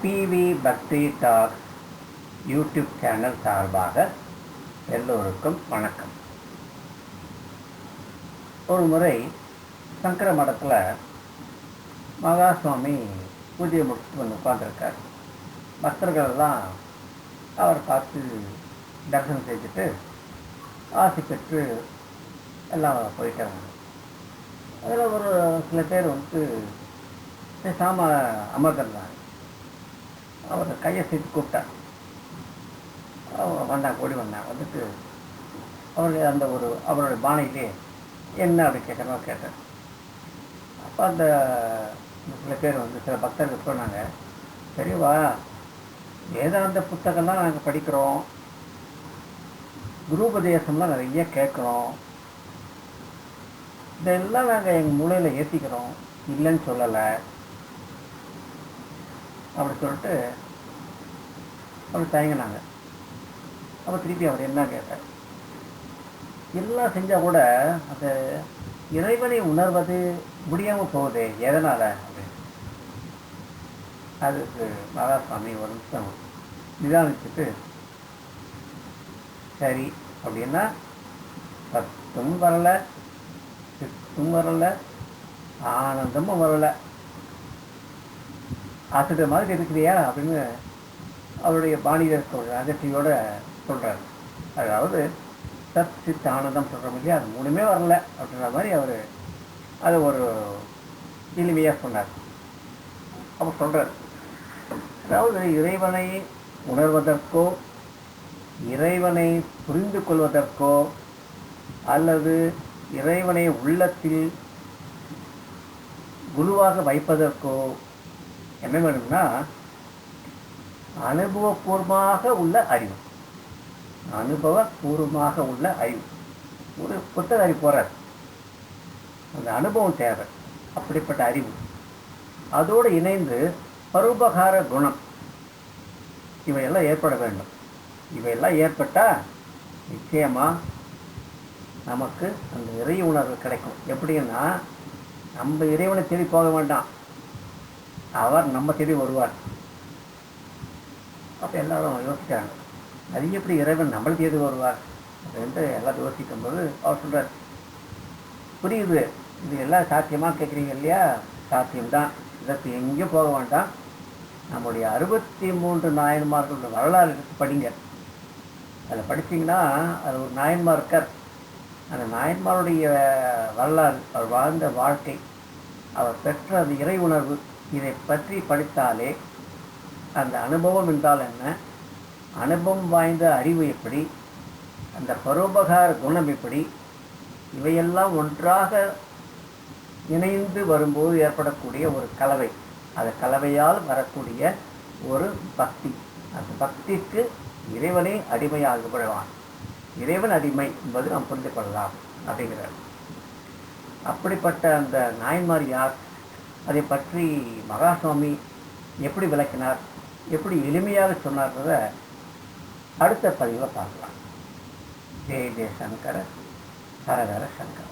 PV பக்தி talk YouTube channel சார்பாக எல்லோருக்கும் வணக்கம். ஒரு முறை சங்கர மடத்தில் மகா சுவாமி பூஜையை முடிச்சுட்டு வந்து உட்காந்துருக்கார் பக்தர்களெல்லாம் அவர் பார்த்து தரிசனம் செஞ்சுட்டு ஆசை பெற்று எல்லாம் போயிட்டாங்க அதில் ஒரு சில பேர் வந்து பேசாமல் அமர்ந்திருந்தாங்க. அவர் கையை சேர்த்து கூப்பிட்டார். அவர் வந்தாங்க ஓடி வந்தாங்க வந்துட்டு அவருடைய அந்த ஒரு அவருடைய பானையிலே என்ன? அப்படி கேட்குறதோ கேட்டார். அப்போ அந்த சில பேர் வந்து சில பக்தர்கள் சொன்னாங்க சரிவா வேதாந்த புத்தகம்லாம் நாங்கள் படிக்கிறோம். குருபதேசம்லாம் நிறைய கேட்குறோம். இதெல்லாம் நாங்கள் எங்கள் மூளையில் ஏற்றிக்கிறோம் இல்லைன்னு சொல்லலை. அப்படி சொல்லிட்டு அப்படி தயங்கினாங்க. அப்போ திருப்பி அவர் என்ன கேட்டார்? எல்லாம் செஞ்சால் கூட அந்த இறைவனை உணர்வது முடியாமல் போகுது எதனால்? அப்படின்னு அதுக்கு மகாசாமி ஒரு நிமிஷம் நிதானிச்சுட்டு சரி அப்படின்னா பத்தும் வரலை சித்தும் வரலை ஆனந்தமும் வரலை ஆசிரியர் மாதிரி இருக்கிறியா அப்படின்னு அவருடைய பாணியில் சொல்ற அதிர்ச்சியோட சொல்கிறார் அதாவது சத் சித் ஆனந்தம் சொல்கிறோம் இல்லையா அது மூணுமே வரல அப்படின்ற மாதிரி அவர் அது ஒரு எளிமையாக சொன்னார். அவர் சொல்கிறார் அதாவது இறைவனை உணர்வதற்கோ இறைவனை புரிந்து கொள்வதற்கோ அல்லது இறைவனை உள்ளத்தில் குருவாக வைப்பதற்கோ என்ன வேணும்னா அனுபவபூர்வமாக உள்ள அறிவு. அனுபவபூர்வமாக உள்ள அறிவு. ஒரு புத்தக அறிவு போகிறார் அந்த அனுபவம் தேவை. அப்படிப்பட்ட அறிவு. அதோடு இணைந்து பரோபகார குணம். இவையெல்லாம் ஏற்பட வேண்டும். இவையெல்லாம் ஏற்பட்டால் நிச்சயமாக நமக்கு அந்த இறை உணர்வு கிடைக்கும். எப்படின்னா நம்ம இறைவனை தேடி போக வேண்டாம். அவர் நம்ம தேடி வருவார். அப்போ எல்லாரும் யோசிக்கிறாங்க அது எப்படி இறைவன் நம்மளை தேடி வருவார்? அப்படின்ட்டு எல்லாரும் யோசிக்கும் போது அவர் சொல்கிறார் புரியுது இது எல்லாம் சாத்தியமாக கேட்குறீங்க இல்லையா? சாத்தியம்தான். இதற்கு எங்கேயும் போக வேண்டாம். நம்முடைய அறுபத்தி மூன்று நாயன்மார்களோட வரலாறு படிங்க. அதில் படித்தீங்கன்னா அது ஒரு நாயன்மார் இருக்கார். அந்த நாயன்மாருடைய வரலாறு அவர் வாழ்ந்த வாழ்க்கை அவர் பெற்ற அந்த இறை உணர்வு இதை பற்றி படித்தாலே அந்த அனுபவம் என்றால் என்ன? அனுபவம் வாய்ந்த அறிவு எப்படி? அந்த பரோபகார குணம் எப்படி? இவையெல்லாம் ஒன்றாக இணைந்து வரும்போது ஏற்படக்கூடிய ஒரு கலவை. அந்த கலவையால் வரக்கூடிய ஒரு பக்தி. அந்த பக்திக்கு இறைவனே அடிமையாக விடுவான் இறைவன் அடிமை என்பது நாம் புரிந்து கொள்ளலாம் அப்படிங்கிறார். அப்படிப்பட்ட அந்த நாயன்மார் யார்? அதை பற்றி மகாசுவாமி எப்படி விளக்கினார் எப்படி எளிமையாக சொன்னார்ன்றத அடுத்த பதிவை பார்க்கலாம். ஜெய ஜெய சங்கர ஹரஹர சங்கர.